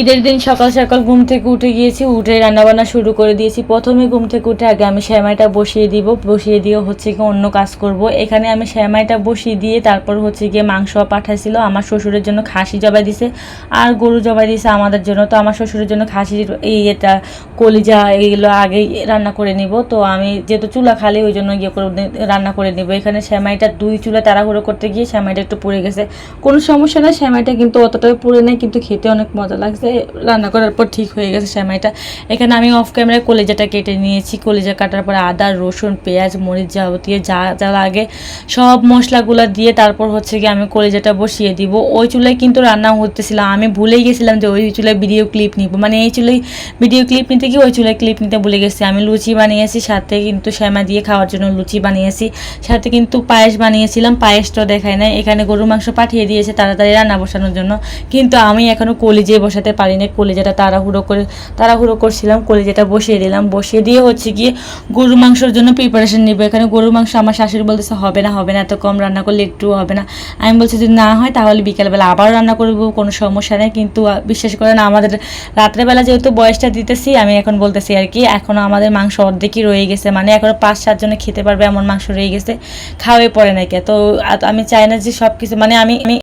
ঈদের দিন সকাল সকাল ঘুম থেকে উঠে গিয়েছি, উঠে রান্নাবান্না শুরু করে দিয়েছি। প্রথমে ঘুম থেকে উঠে আগে আমি শ্যামাইটা বসিয়ে দিব। বসিয়ে দিয়ে হচ্ছে কি অন্য কাজ করব। এখানে আমি শ্যামাইটা বসিয়ে দিয়ে তারপর হচ্ছে গিয়ে মাংস পাঠাইছিল। আমার শ্বশুরের জন্য খাসি জবাই দিছে। আর গরু জবাই দিছে আমাদের জন্য। তো আমার শ্বশুরের জন্য খাসির এই এটা কলিজা এইগুলো আগেই রান্না করে নিব। তো আমি যেহেতু চুলা খালি, ওই জন্য গিয়ে রান্না করে নিব। এখানে শ্যামাইটা দুই চুলা তাড়াহুড়ো করতে গিয়ে শ্যামাইটা একটু পুড়ে গেছে। কোনো সমস্যা না শ্যামাইটা কিন্তু অতটাও পুড়ে নেই, কিন্তু খেতে অনেক মজা লাগছে। রান্না করার পর ঠিক হয়ে গেছে শ্যামাইটা এখানে আমি অফ ক্যামেরায় কলেজাটা কেটে নিয়েছি। কলেজা কাটার পর আদা, রসুন, পেঁয়াজ, মরিচ যাবতীয় যা যা লাগে, সব মশলাগুলো দিয়ে তারপর হচ্ছে কি আমি কলেজাটা বসিয়ে দিব। ওই চুলায় কিন্তু রান্না হতেছিল। আমি ভুলেই গেছিলাম যে ওই চুলায় ভিডিও ক্লিপ নিব। মানে এই চুলাই ভিডিও ক্লিপ নিতে কি ওই চুলায় ক্লিপ নিতে ভুলে গেছি। আমি লুচি বানিয়েছি, সাথে কিন্তু শ্যামা দিয়ে খাওয়ার জন্য লুচি বানিয়েছি। সাথে কিন্তু পায়েস বানিয়েছিলাম। পায়েসটা দেখায় না এখানে গরু মাংস পাঠিয়ে দিয়েছে তাড়াতাড়ি রান্না বসানোর জন্য। কিন্তু আমি এখনও কলিজে বসাতে পারি না কলিজাটা তাড়াহুড়ো করে তাড়াহুড়ো করছিলাম, কলিজাটা বসিয়ে দিলাম। বসিয়ে দিয়ে হচ্ছে গিয়ে গরু মাংসর জন্য প্রিপারেশন নিব। এখানে গরু মাংস আমার শাশুড়ি বলতেছে, হবে না হবে না, এত কম রান্না করলে একটু হবে না। আমি বলছি, যদি না হয় তাহলে বিকালবেলা আবার রান্না করব, কোনো সমস্যা নেই। কিন্তু বিশ্বাস করেন আমাদের রাত্রেবেলা যেহেতু বয়সটা দিতেছি, আমি এখন বলতেছি আর কি এখনও আমাদের মাংস অর্ধেকই রয়ে গেছে। মানে এখনও পাঁচ সাতজনে খেতে পারবে, এমন মাংস রয়ে গেছে, খাওয়াই পড়ে নাকি তো আমি চাই না যে সব কিছু মানে আমি আমি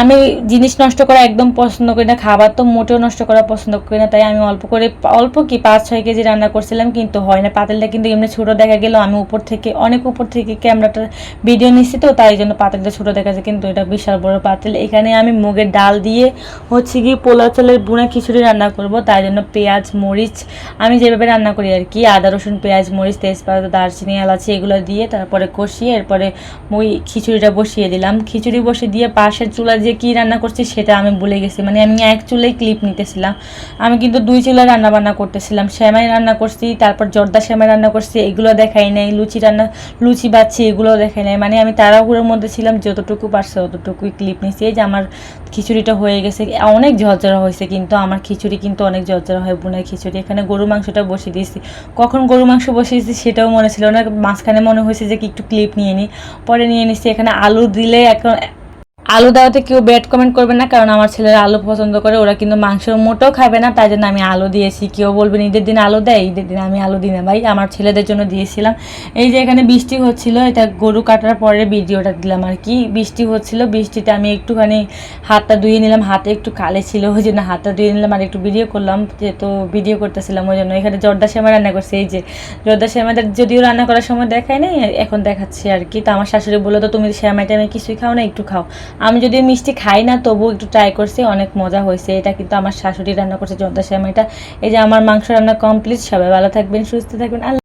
আমি জিনিস নষ্ট করা একদম পছন্দ করি না, খাবার তো মোটেও নষ্ট করা পছন্দ করি না, তাই আমি অল্প করে, অল্প কি পাঁচ, ছয় কেজি রান্না করছিলাম, কিন্তু হয় না। পাতিলটা কিন্তু এমনি ছোটো দেখা গেল, আমি উপর থেকে, অনেক উপর থেকে ক্যামেরাটা ভিডিও নিচ্ছি তো, তাই জন্য পাতিলটা ছোটো দেখা যায়, কিন্তু এটা বিশাল বড় পাতিল। এখানে আমি মুগের ডাল দিয়ে হচ্ছে কি পোলা চালের বুনা খিচুড়ি রান্না করব, তাই জন্য পেঁয়াজ, মরিচ, আমি যেভাবে রান্না করি আর কি, আদা, রসুন, পেঁয়াজ, মরিচ, তেজপাতা, দারচিনি, এলাচি, এগুলো দিয়ে তারপরে কষিয়ে, এরপরে ওই খিচুড়িটা বসিয়ে দিলাম। খিচুড়ি বসিয়ে দিয়ে পাশের চুলা যে কী রান্না করছি সেটা আমি ভুলে গেছি। মানে আমি এক চুলাই ক্লিপ নিতেছিলাম। আমি কিন্তু দুই চুলায় রান্না বান্না করতেছিলাম। শ্যামাই রান্না করছি, তারপর জর্দা শ্যামাই রান্না করছি, এগুলো দেখাই নাই। লুচি রান্না, লুচি বাচ্ছি এগুলো দেখাই নাই। মানে আমি তাড়াহুড়োর মধ্যে ছিলাম, যতটুকু পারছে ততটুকুই ক্লিপ নিছি। এই যে আমার খিচুড়িটা হয়ে গেছে। অনেক ঝরঝরা হয়েছে কিন্তু আমার খিচুড়ি কিন্তু অনেক ঝরঝরা হয় বোনের খিচুড়ি। এখানে গরু মাংসটা বসিয়ে দিয়েছি। কখন গরু মাংস বসিয়েছি সেটাও মনে ছিল না। মাঝখানে মনে হয়েছে যে কি একটু ক্লিপ নিয়ে নিই পরে নিয়ে নিছি। এখানে আলু দিলে এখন আলু দেওয়াতে কেউ ব্যাড কমেন্ট করবে না, কারণ আমার ছেলেরা আলু পছন্দ করে, ওরা কিন্তু মাংস মোটেও খাবে না, তাই জন্য আমি আলু দিয়েছি। কেউ বলবেন ঈদের দিন আলু দেয়, ঈদের দিন আমি আলু দিই না। ভাই, আমার ছেলেদের জন্য দিয়েছিলাম। এই যে এখানে বৃষ্টি হচ্ছিল, এটা গরু কাটার পরে ভিডিওটা দিলাম আর কি। বৃষ্টি হচ্ছিল, বৃষ্টিতে আমি একটুখানি হাতটা ধুয়ে নিলাম। হাতে একটু কালে ছিল, ওই জন্য হাতটা ধুয়ে নিলাম আর একটু ভিডিও করলাম, যেহেতু ভিডিও করতেছিলাম ওই জন্য। এখানে জর্দা শ্যামা রান্না করছে, এই যে জর্দা শ্যামাটা যদিও রান্না করার সময় দেখায় নাই, এখন দেখাচ্ছি আর কি। তো আমার শাশুড়ি বলল, তো তুমি শ্যামাই টাইমে কিছুই খাও না, একটু খাও। আমি যদি মিষ্টি খাই না তবু একটু ট্রাই করছি, অনেক মজা হয়েছে। এটা কিন্তু আমার শাশুড়ি রান্না করছে জর্দা এটা এই যে আমার মাংস রান্না কমপ্লিট সবাই ভালো থাকবেন, সুস্থ থাকবেন, আল্লাহ